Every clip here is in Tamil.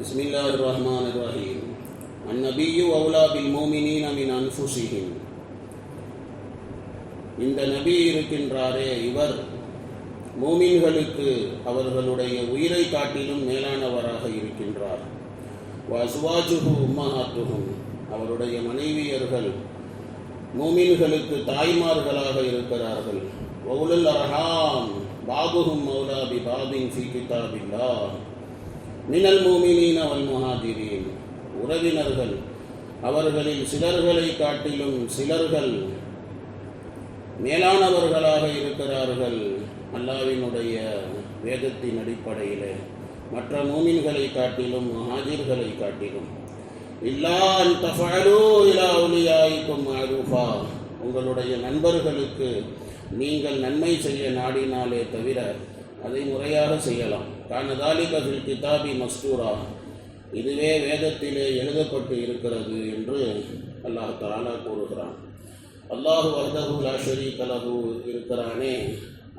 بسم الله الرحمن الرحيم النبي أولى بالمؤمنين من أنفسهم இந்த நபி இருக்கின்றாரே இவர் மூமின்களுக்கு அவர்களுடைய உயிரை காட்டிலும் மேலானவராக இருக்கின்றார் வசுவாஜுகு உம்மஹாத்துகும் அவருடைய மனைவியர்கள் மூமின்களுக்கு தாய்மார்களாக இருக்கிறார்கள் ஒவுலுல் அரஹாம் பாபுஹும் மௌலா பி பாபின் ஃபி கிதாபில்லா மினல் மூமினீன் அவள் முஹாதிரீன் உறவினர்கள் அவர்களில் சிலர்களை காட்டிலும் சிலர்கள் மேலானவர்களாக இருக்கிறார்கள். அல்லாவினுடைய வேதத்தின் அடிப்படையிலே மற்ற மூமின்களை காட்டிலும் ஹாஜிர்களை காட்டிலும். இல்லா தஃபலு இலா உங்களுடைய நண்பர்களுக்கு நீங்கள் நன்மை செய்ய நாடினாலே தவிர அதை முறையாக செய்யலாம். கானதாலிக ஃபில் கிதாபி மஸ்தூரா. இதுவே வேதத்திலே எழுதப்பட்டு இருக்கிறது என்று அல்லாஹ் தாலா கூறுகிறான். அல்லாஹு வஹ்தஹு லா கலகு இருக்கிறானே.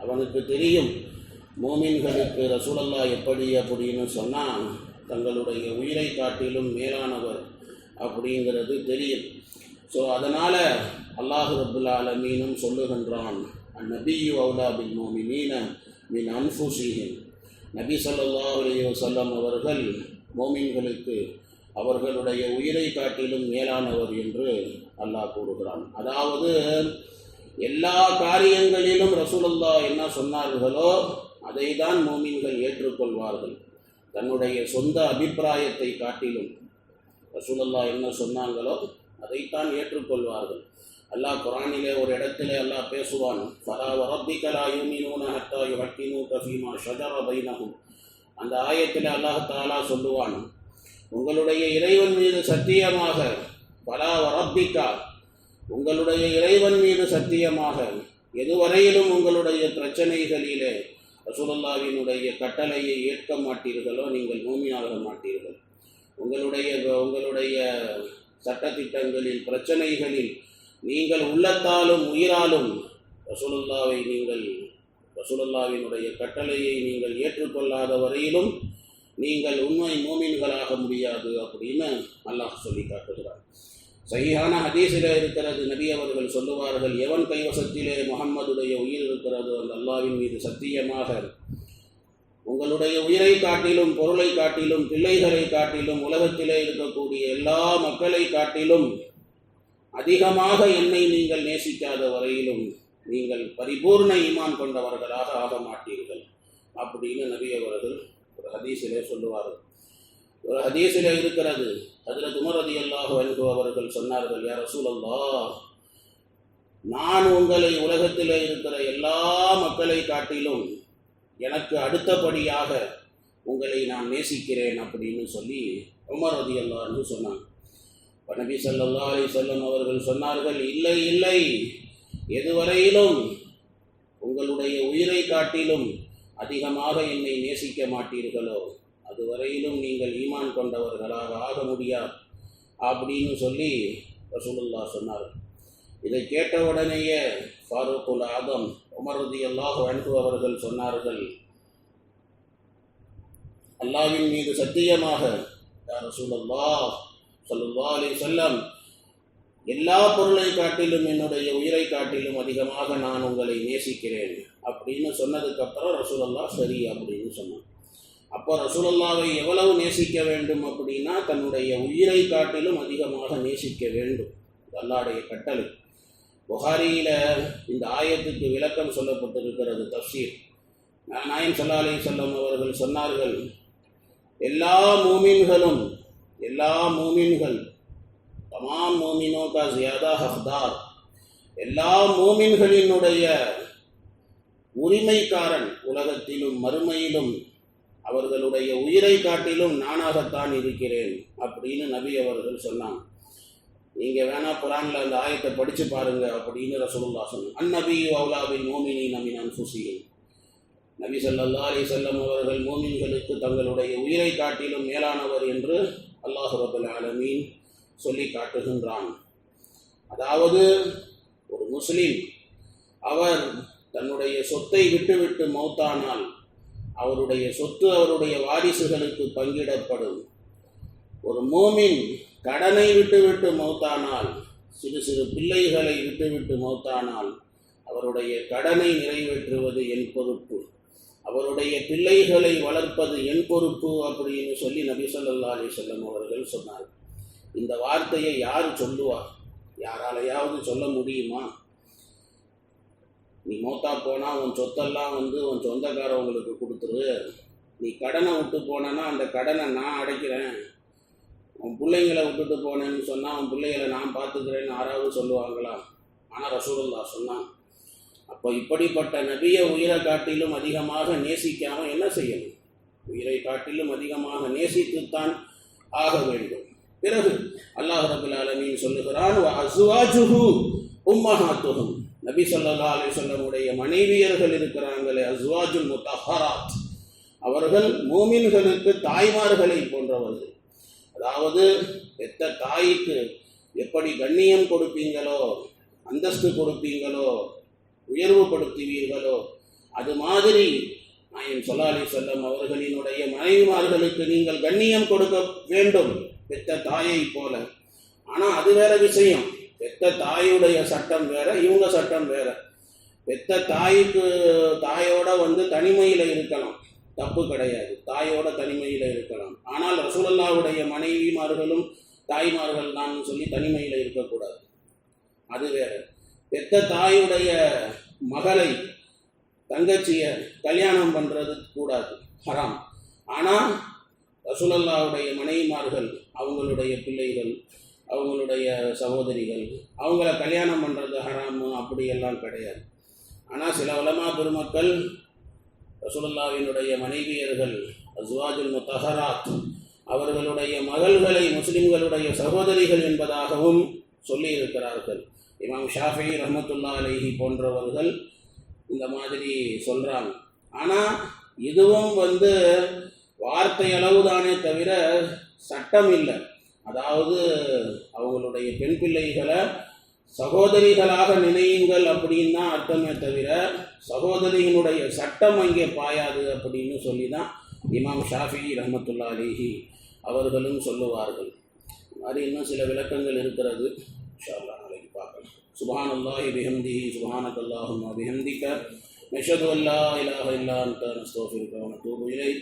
அவனுக்கு தெரியும் மோமின்களுக்கு ரசூலல்லா எப்படி அப்படின்னு சொன்னால் தங்களுடைய உயிரை காட்டிலும் மேலானவர் அப்படிங்கிறது தெரியும். ஸோ அதனால் அல்லாஹு ரபுல் அலமீனும் சொல்லுகின்றான் அந்நபியு அவுலா பின் மோமினீன மின் அன்ஃபுசிஹின் நபி ஸல்லல்லாஹு அலைஹி வஸல்லம் அவர்கள் மோமின்களுக்கு அவர்களுடைய உயிரை காட்டிலும் மேலானவர் என்று அல்லாஹ் கூறுகிறான். அதாவது எல்லா காரியங்களிலும் ரசூலுல்லா என்ன சொன்னார்களோ அதை தான் மோமின்கள் ஏற்றுக்கொள்வார்கள். தன்னுடைய சொந்த அபிப்பிராயத்தை காட்டிலும் ரசூலுல்லா என்ன சொன்னாங்களோ அதைத்தான் ஏற்றுக்கொள்வார்கள். அல்லாஹ் குரானிலே ஒரு இடத்திலே அல்லாஹ் பேசுவான் ஃபலா வரப்பிக்கலா யூமினூன ஹத்தா யுஹக்கிமு கஃபீமா ஷஜர பைனஹும் அந்த ஆயத்தில் அல்லாஹ் தாலா சொல்லுவான் உங்களுடைய இறைவன் மீது சத்தியமாக பலா வரப்பிக்கா உங்களுடைய இறைவன் மீது சத்தியமாக எதுவரையிலும் உங்களுடைய பிரச்சனைகளிலே ரசூலுல்லாவினுடைய கட்டளையை ஏற்க மாட்டீர்களோ நீங்கள் பூமியாக மாட்டீர்கள். உங்களுடைய உங்களுடைய சட்டத்திட்டங்களில் பிரச்சனைகளில் நீங்கள் உள்ளத்தாலும் உயிராலும் ரசூலுல்லாவை நீங்கள் ரசூலுல்லாவினுடைய கட்டளையை நீங்கள் ஏற்றுக்கொள்ளாத வரையிலும் நீங்கள் உண்மை மோமின்களாக முடியாது அப்படின்னு அல்லாஹ் சொல்லி காட்டுகிறார் சரியான ஹதீஸில் இருக்கிறது நபி அவர்கள் சொல்லுவார்கள் எவன் கைவசத்திலே முகம்மதுடைய உயிர் இருக்கிறதோ அந்த அல்லாவின் மீது சத்தியமாக உங்களுடைய உயிரை காட்டிலும் பொருளை காட்டிலும் பிள்ளைகளை காட்டிலும் உலகத்திலே இருக்கக்கூடிய எல்லா மக்களை காட்டிலும் அதிகமாக என்னை நீங்கள் நேசிக்காத வரையிலும் நீங்கள் பரிபூர்ண ஈமான் கொண்டவர்களாக ஆக மாட்டீர்கள் அப்படின்னு நபி அவர்கள் ஒரு ஹதீஸிலே சொல்லுவார்கள் ஒரு ஹதீஸிலே இருக்கிறது. அதில் துமரதி அல்லாஹ் அன்பு அவர்கள் சொன்னார்கள் யார் சூழல்லா நான் உங்களை உலகத்தில் இருக்கிற எல்லா மக்களை காட்டிலும் எனக்கு அடுத்தபடியாக உங்களை நான் நேசிக்கிறேன் அப்படின்னு சொல்லி உமர் ரதி அல்லான்னு சொன்னாங்க. நபி சல்லா அலி சொல்லம் அவர்கள் சொன்னார்கள் இல்லை இல்லை. எதுவரையிலும் உங்களுடைய உயிரை காட்டிலும் அதிகமாக என்னை நேசிக்க மாட்டீர்களோ அதுவரையிலும் நீங்கள் ஈமான் கொண்டவர்களாக ஆக முடியாது. அப்படின்னு சொல்லி ரசூலுல்லா சொன்னார் இதை கேட்ட உடனேயே ஃபாரூக்குல் ஆதம் உமரதி அல்லாஹ் அன்பு அவர்கள் சொன்னார்கள் அல்லாவின் மீது சத்தியமாக யார் ரசூலல்லா அலி செல்லம் எல்லா பொருளை காட்டிலும் என்னுடைய உயிரை காட்டிலும் அதிகமாக நான் உங்களை நேசிக்கிறேன் அப்படின்னு சொன்னதுக்கப்புறம் ரசூலல்லா சரி அப்படின்னு சொன்னான். அப்போ ரசூலல்லாவை எவ்வளவு நேசிக்க வேண்டும் அப்படின்னா தன்னுடைய உயிரை காட்டிலும் அதிகமாக நேசிக்க வேண்டும். அல்லாடைய கட்டளை. புகாரியில் இந்த ஆயத்துக்கு விளக்கம் சொல்லப்பட்டிருக்கிறது தப்சீர் நாயம் சல்லா அலி சொல்லம் அவர்கள் சொன்னார்கள் எல்லா மூமின்களும் எல்லா மூமின்கள் தமாம் மூமினோ கா ஜியாதா ஹஃப்தார் எல்லா மூமின்களினுடைய உரிமைக்காரன் உலகத்திலும் மறுமையிலும் அவர்களுடைய உயிரை காட்டிலும் நானாகத்தான் இருக்கிறேன் அப்படின்னு நபி அவர்கள் சொன்னாங்க. நீங்கள் வேணா குரானில் அந்த ஆயத்தை படித்து பாருங்க அப்படின்னு ரசூலுல்லா சொன்னாங்க. அந்நபி அவுலாவின் மோமினி நமின் அன்சுசியின் நபி சல்லா அலி செல்லம் அவர்கள் மோமின்களுக்கு தங்களுடைய உயிரை காட்டிலும் மேலானவர் என்று அல்லாஹு ரபுல் ஆலமீன் சொல்லி காட்டுகின்றான். அதாவது ஒரு முஸ்லீம் அவர் தன்னுடைய சொத்தை விட்டுவிட்டு மௌத்தானால் அவருடைய சொத்து அவருடைய வாரிசுகளுக்கு பங்கிடப்படும். ஒரு மோமின் கடனை விட்டுவிட்டு மௌத்தானால் சிறு சிறு பிள்ளைகளை விட்டுவிட்டு மௌத்தானால் அவருடைய கடனை நிறைவேற்றுவது என் பொறுப்பு. அவருடைய பிள்ளைகளை வளர்ப்பது என் பொறுப்பு அப்படின்னு சொல்லி நபி ஸல்லல்லாஹு அலி வஸல்லம் அவர்கள் சொன்னார் இந்த வார்த்தையை யார் சொல்லுவார் யாராலையாவது சொல்ல முடியுமா? நீ மௌத்தா போனா உன் சொத்தெல்லாம் வந்து உன் சொந்தக்காரவங்களுக்கு கொடுத்துரு. நீ கடனை விட்டு போனேன்னா அந்த கடனை நான் அடைக்கிறேன். உன் பிள்ளைங்களை விட்டுட்டு போனேன்னு சொன்னால் உன் பிள்ளைகளை நான் பார்த்துக்கிறேன்னு யாராவது சொல்லுவாங்களா? ஆனால் ரசூலுல்லா சொன்னான். அப்போ இப்படிப்பட்ட நபியை உயிரை காட்டிலும் அதிகமாக நேசிக்காமல் என்ன செய்யணும்? உயிரை காட்டிலும் அதிகமாக நேசித்துத்தான் ஆக வேண்டும். பிறகு அல்லாஹ் ரபுல் ஆலமீன் சொல்லுகிறான் அசுவாஜுஹு உம்மஹாத்துஹும். நபி சொல்லா அலி சொல்லமுடைய மனைவியர்கள் இருக்கிறாங்களே அஸ்வாஜுல் முத்தஹராத். அவர்கள் மூமின்களுக்கு தாய்மார்களை போன்றவர்கள். அதாவது பெத்த தாய்க்கு எப்படி கண்ணியம் கொடுப்பீங்களோ அந்தஸ்து கொடுப்பீங்களோ உயர்வுபடுத்துவீர்களோ? அது மாதிரி நாயன் சொல்லாலி செல்லம் அவர்களினுடைய மனைவிமார்களுக்கு நீங்கள் கண்ணியம் கொடுக்க வேண்டும் பெத்த தாயை போல. ஆனால் அது வேற விஷயம். பெத்த தாயுடைய சட்டம் வேற இவங்க சட்டம் வேற. பெத்த தாய்க்கு தாயோட வந்து தனிமையில் இருக்கலாம். தப்பு கிடையாது. தாயோட தனிமையில் இருக்கலாம். ஆனால் ரசூலல்லாவுடைய மனைவிமார்களும் தாய்மார்கள் தான் சொல்லி தனிமையில் இருக்கக்கூடாது. அது வேற. பெத்த தாயுடைய மகளை தங்கச்சிய கல்யாணம் பண்ணுறது கூடாது. ஹராம். ஆனால் ரசூலல்லாவுடைய மனைவிமார்கள் அவங்களுடைய பிள்ளைகள் அவங்களுடைய சகோதரிகள் அவங்கள கல்யாணம் பண்ணுறது ஹராமு அப்படியெல்லாம் கிடையாது. ஆனால் சில உலமா பெருமக்கள் ரசூலுல்லாவினுடைய மனைவியர்கள் அஸ்வாஜுல் முத்தஹராத் அவர்களுடைய மகள்களை முஸ்லிம்களுடைய சகோதரிகள் என்பதாகவும் சொல்லியிருக்கிறார்கள். இமாம் ஷாஃபி ரஹமத்துல்லா அலைஹி போன்றவர்கள் இந்த மாதிரி சொல்கிறாங்க ஆனால் இதுவும் வந்து வார்த்தை அளவு தானே தவிர சட்டம் இல்லை. அதாவது அவங்களுடைய பெண் பிள்ளைகளை சகோதரிகளாக நினையுங்கள் அப்படின்னு தான் அர்த்தமே தவிர சகோதரியினுடைய சட்டம் அங்கே பாயாது அப்படின்னு சொல்லி தான் இமாம் ஷாஃபி ரஹமத்துல்லா அலிஹி அவர்களும் சொல்லுவார்கள். அது இன்னும் சில விளக்கங்கள் இருக்கிறது சொல்லலாம் سبحان الله بحمده سبحانك اللهم وبحمدك نشهد أن لا إله إلا أنت نستغفرك ونتوب إليك